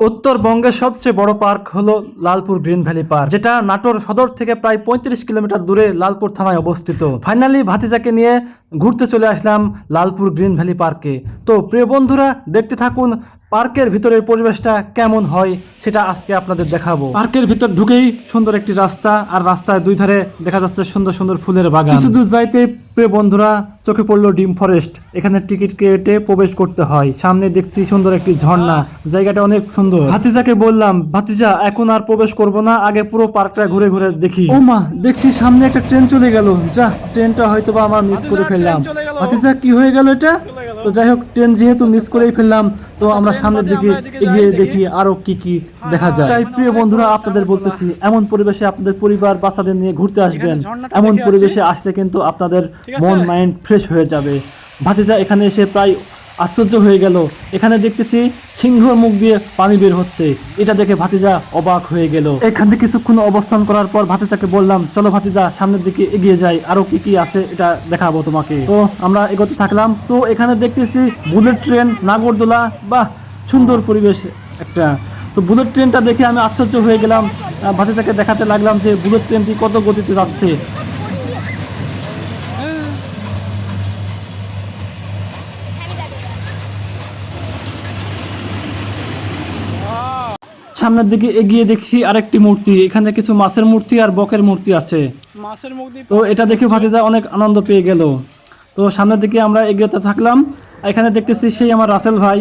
উত্তরবঙ্গের সবচেয়ে বড় পার্ক হলো লালপুর গ্রিন ভ্যালি পার্ক, যেটা নাটোর সদর থেকে প্রায় পঁয়ত্রিশ কিলোমিটার দূরে লালপুর থানায় অবস্থিত। ফাইনালি ভাতিজাকে নিয়ে ঘুরতে চলে আসলাম লালপুর গ্রিন ভ্যালি পার্কে। তো প্রিয় বন্ধুরা, দেখতে থাকুন পার্কের ভিতরের পরিবেশটা কেমন হয় সেটা আজকে আপনাদের দেখাবো। পার্কের ভিতর ঢুকেই সুন্দর একটি রাস্তা আর রাস্তায় দুই ধারে দেখা যাচ্ছে সুন্দর সুন্দর ফুলের বাগান। কিছু দূর যাইতে প্রিয় বন্ধুরা চোখে পড়ল ডিম ফরেস্ট। এখানে টিকিট কেটে প্রবেশ করতে হয়। সামনে দেখছি সুন্দর একটি ঝর্ণা। জায়গাটা অনেক সুন্দর। ভাতিজাকে বললাম ভাতিজা এখন আর প্রবেশ করব না। আগে পুরো পার্কটা ঘুরে ঘুরে দেখি। ও মা দেখছি সামনে একটা ট্রেন চলে গেল। যা ট্রেনটা হয়তো বা আমার মিস করে ফেললাম। ভাতিজা কি হয়ে গেল এটা? তো যাই হোক ট্রেন যেহেতু মিস করেই ফেললাম তো আমরা সামনের দিকে এগিয়ে দেখি আরও কি কি দেখা যায়। তাই প্রিয় বন্ধুরা আপনাদের বলতেছি এমন পরিবেশে আপনাদের পরিবার বাচ্চাদের নিয়ে ঘুরতে আসবেন। এমন পরিবেশে আসলে কিন্তু আপনাদের মন মাইন্ড ফ্রেশ হয়ে যাবে। ভাতিজা এখানে এসে প্রায় আশ্চর্য হয়ে গেল। এখানে দেখতেছি সিংহর মুখ দিয়ে পানি বের হচ্ছে। এটা দেখে ভাতিজা অবাক হয়ে গেল। এখান থেকে কিছুক্ষণ অবস্থান করার পর ভাতিজাকে বললাম, চলো ভাতিজা, সামনের দিকে এগিয়ে যাই। আরও কি কি আছে এটা দেখাবো তোমাকে। তো আমরা এগোতে থাকলাম। তো এখানে দেখতেছি বুলেট ট্রেন, নাগরদোলা, বাহ, সুন্দর পরিবেশ একটা। তো বুলেট ট্রেনটা দেখে আমি আশ্চর্য হয়ে গেলাম। ভাতিজাকে দেখাতে লাগলাম যে বুলেট ট্রেনটি কত গতিতে যাচ্ছে। সামনের দিকে এগিয়ে দেখি আরেকটি মূর্তি। এখানে কিছু মাছের মূর্তি আর বকের মূর্তি আছে। মাছের দিয়ে তো এটা দেখে ভাতিজা অনেক আনন্দ পেয়ে গেল। তো সামনের দিকে আমরা এগিয়ে থাকলাম। এখানে দেখতেছি সেই আমার রাসেল ভাই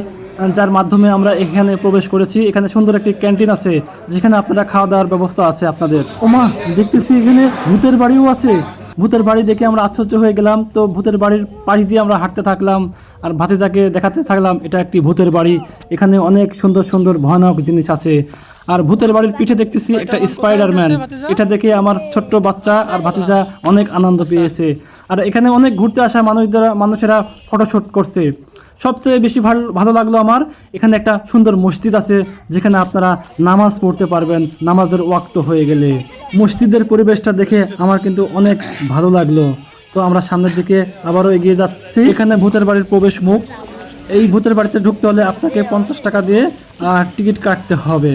যার মাধ্যমে আমরা এখানে প্রবেশ করেছি। এখানে সুন্দর একটি ক্যান্টিন আছে যেখানে আপনারা খাওয়া দাওয়ার ব্যবস্থা আছে আপনাদের। ওমা দেখতেছি এখানে ভূতের বাড়িও আছে। ভূতের বাড়ি দেখে আমরা আশ্চর্য হয়ে গেলাম। তো ভূতের বাড়ির পাশ দিয়ে আমরা হাঁটতে থাকলাম আর ভাতিজাকে দেখাতে থাকলাম, এটা একটি ভূতের বাড়ি। এখানে অনেক সুন্দর সুন্দর, ভয়ানক জিনিস আছে। আর ভূতের বাড়ির পিঠে দেখতেছি একটা স্পাইডারম্যান এটা দেখে আমার ছোট্ট বাচ্চা আর ভাতিজা অনেক আনন্দ পেয়েছে। আর এখানে অনেক ঘুরতে আসা মানুষদের মানুষেরা ফটোশ্যুট করছে। সবচেয়ে বেশি ভালো ভালো লাগল আমার। এখানে একটা সুন্দর মসজিদ আছে, যেখানে আপনারা নামাজ পড়তে পারবেন, নামাজের ওয়াক্ত হয়ে গেলে। মসজিদের পরিবেশটা দেখে আমার কিন্তু অনেক ভালো লাগল। তো আমরা সামনের দিকে আবারও এগিয়ে যাচ্ছি। এখানে ভূতের বাড়ির প্রবেশ মুখ। এই ভূতের বাড়িতে ঢুকতে হলে আপনাকে পঞ্চাশ টাকা দিয়ে টিকিট কাটতে হবে।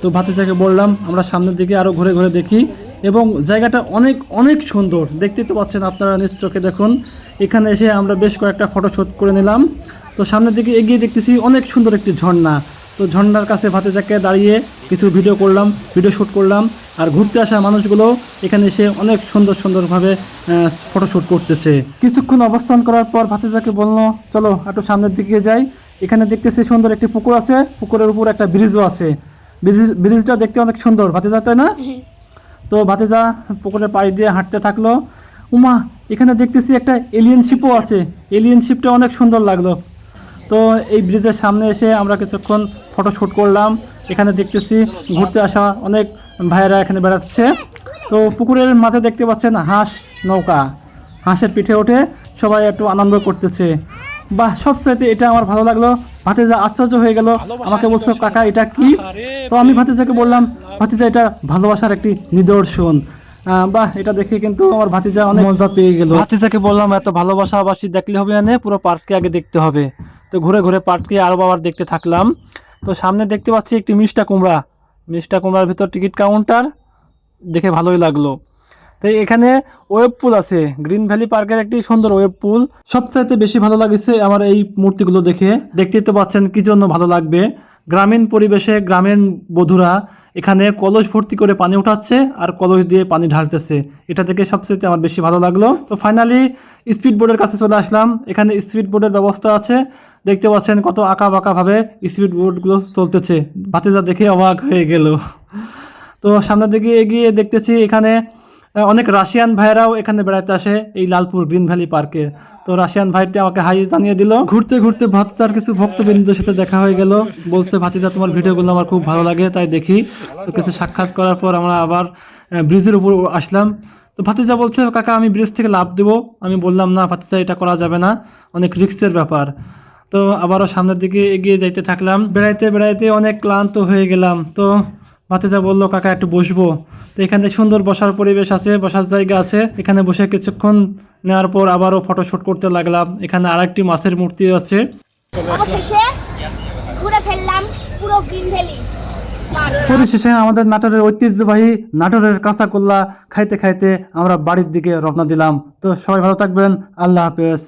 তো ভাতিজাকে বললাম, আমরা সামনের দিকে আরও ঘুরে ঘুরে দেখি। এবং জায়গাটা অনেক অনেক সুন্দর। দেখতে তো পাচ্ছেন আপনারা নিজ চোখে দেখুন। এখানে এসে আমরা বেশ কয়েকটা ফটো শ্যুট করে নিলাম। তো সামনের দিকে এগিয়ে দেখতেছি অনেক সুন্দর একটি ঝর্ণা। তো ঝর্ণার কাছে ভাতিজাকে দাঁড়িয়ে কিছু ভিডিও করলাম ভিডিও শ্যুট করলাম। আর ঘুরতে আসা মানুষগুলো এখানে এসে অনেক সুন্দর, সুন্দরভাবে ফটো শ্যুট করতেছে। কিছুক্ষণ অবস্থান করার পর ভাতিজাকে বলল, চলো, একটু সামনের দিকে যাই। এখানে দেখতেছি সুন্দর একটি পুকুর আছে। পুকুরের উপর একটা ব্রিজও আছে। ব্রিজ- ব্রিজটা দেখতে অনেক সুন্দর। ভাতিজা তাই না? তো ভাতিজা পুকুরের পাড়ি দিয়ে হাঁটতে থাকল। উমা, এখানে দেখতেছি একটা এলিয়েন শিপও আছে। এলিয়েন শিপটা অনেক সুন্দর লাগল। তো এই ব্রিজের সামনে এসে আমরা কিছুক্ষণ ফটো শ্যুট করলাম। এখানে দেখতেছি ঘুরতে আসা অনেক ভাইয়েরা এখানে বেড়াচ্ছে। তো পুকুরের মাঝে দেখতে পাচ্ছেন হাঁস নৌকা। হাঁসের পিঠে ওঠে সবাই একটু আনন্দ করতেছে। বাহ সবচাইতে এটা আমার ভালো লাগল। ভাতিজা আশ্চর্য হয়ে গেল। আমাকে বলছো কাকা এটা কি? তো আমি ভাতিজাকে বললাম ভাতিজা এটা ভালোবাসার একটি নিদর্শন। আহ, বাহ এটা দেখে কিন্তু আমার ভাতিজা অনেক মজা পেয়ে গেল। ভাতিজাকে বললাম এত ভালোবাসা ভালোবাসাবাসী দেখলে হবে না পুরো পার্ককে আগে দেখতে হবে। তো ঘুরে ঘুরে পার্ককে আরও আবার দেখতে থাকলাম। তো সামনে দেখতে পাচ্ছি একটি মিষ্টা কুমড়া। মিষ্টা কুমড়ার ভিতর টিকিট কাউন্টার দেখে ভালোই লাগল। তো এখানে ওয়েব পুল আছে। গ্রিন ভ্যালি পার্কের একটি সুন্দর ওয়েব পুল। সবচাইতে বেশি ভালো লাগছে আমার এই মূর্তিগুলো দেখে। দেখতেই তো পাচ্ছেন কি জন্য ভালো লাগবে। গ্রামীণ পরিবেশে গ্রামীণ বধুরা এখানে কলস ভর্তি করে পানি উঠাচ্ছে আর কলস দিয়ে পানি ঢালতেছে। এটা থেকে সবচেয়ে আমার বেশি ভালো লাগল। তো ফাইনালি স্পিড বোর্ডের কাছে চলে আসলাম। এখানে স্পিড বোর্ডের ব্যবস্থা আছে। দেখতে পাচ্ছেন কত আঁকা বাঁকা ভাবে স্পিড বোর্ডগুলো চলতেছে। ভাতিজা দেখে অবাক হয়ে গেল। তো সামনের দিকে এগিয়ে দেখতেছি এখানে অনেক রাশিয়ান ভাইরাও এখানে বেড়াতে আসে এই লালপুর গ্রিন ভ্যালি পার্কে। তো রাশিয়ান ভাইটি আমাকে হাই জানিয়ে দিল, ঘুরতে ঘুরতে ভাতিজার কিছু ভক্তবৃন্দদের সাথে দেখা হয়ে গেল। বলছে, ভাতিজা, তোমার ভিডিওগুলো আমার খুব ভালো লাগে, তাই দেখি। তো কিছু সাক্ষাৎ করার পর আমরা আবার ব্রিজের উপর আসলাম। তো ভাতিজা বলছে, কাকা, আমি ব্রিজ থেকে লাভ দেবো। আমি বললাম, না, ভাতিজা, এটা করা যাবে না, অনেক রিস্কের ব্যাপার। তো আবারও সামনের দিকে এগিয়ে যাইতে থাকলাম। বেড়াইতে বেড়াইতে অনেক ক্লান্ত হয়ে গেলাম। তো ভাতিজা বলল কাকা একটু বসবো। তো এখানে সুন্দর বসার পরিবেশ আছে বসার জায়গা আছে। এখানে বসে কিছুক্ষণ নেওয়ার পর আবারও ফটো শুট করতে লাগলাম। এখানে আরেকটি মাছের মূর্তি আছে। অবশেষে ঘুরে ফেললাম পুরো গ্রিন ভ্যালি। পরিশেষে আমাদের নাটোরের ঐতিহ্যবাহী নাটোরের কাঁচা কোল্লা খাইতে খাইতে আমরা বাড়ির দিকে রওনা দিলাম। তো সবাই ভালো থাকবেন আল্লাহ হাফেজ।